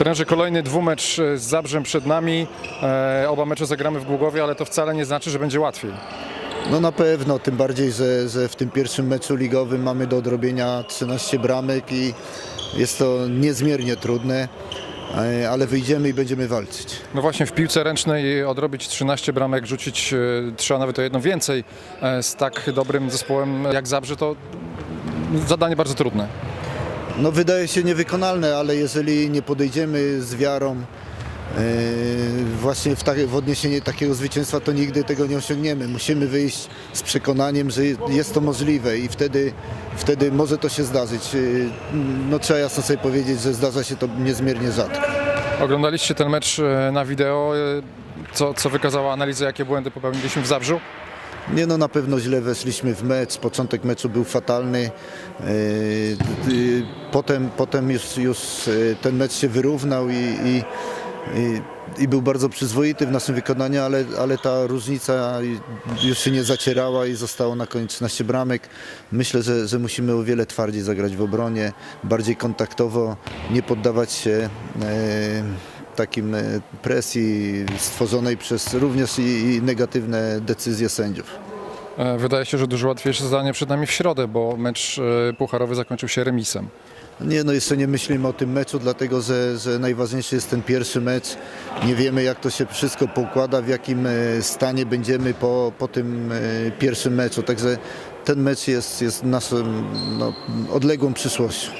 Trenerze, kolejny dwumecz e, z Zabrzem przed nami. E, oba mecze zagramy w Głogowie, ale to wcale nie znaczy, że będzie łatwiej. No na pewno, tym bardziej, że, że w tym pierwszym meczu ligowym mamy do odrobienia 13 bramek i jest to niezmiernie trudne, e, ale wyjdziemy i będziemy walczyć. No właśnie w piłce ręcznej odrobić 13 bramek, rzucić trzeba nawet o jedno więcej z tak dobrym zespołem jak Zabrze to zadanie bardzo trudne. No wydaje się niewykonalne, ale jeżeli nie podejdziemy z wiarą e, właśnie w, tak, w odniesieniu takiego zwycięstwa, to nigdy tego nie osiągniemy. Musimy wyjść z przekonaniem, że jest to możliwe i wtedy, wtedy może to się zdarzyć. E, No trzeba jasno sobie powiedzieć, że zdarza się to niezmiernie rzadko. Oglądaliście ten mecz e, na wideo, co, co wykazała analiza, jakie błędy popełniliśmy w Zabrzu? Nie no, na pewno źle weszliśmy w mecz. Początek meczu był fatalny. Potem, potem już, już yy, ten mecz się wyrównał i, i, i, i był bardzo przyzwoity w naszym wykonaniu, ale, ale ta różnica już się nie zacierała i zostało na koniec 13 bramek. Myślę, że, że musimy o wiele twardziej zagrać w obronie, bardziej kontaktowo, nie poddawać się yy, takim e, presji stworzonej przez również i, i negatywne decyzje sędziów. E, Wydaje się, że dużo łatwiejsze zadanie przed nami w środę, bo mecz e, pucharowy zakończył się remisem. Nie, no jeszcze nie myślimy o tym meczu, dlatego że, że najważniejszy jest ten pierwszy mecz. Nie wiemy jak to się wszystko poukłada, w jakim e, stanie będziemy po, po tym e, pierwszym meczu. Także ten mecz jest, jest naszą no, odległą przyszłością.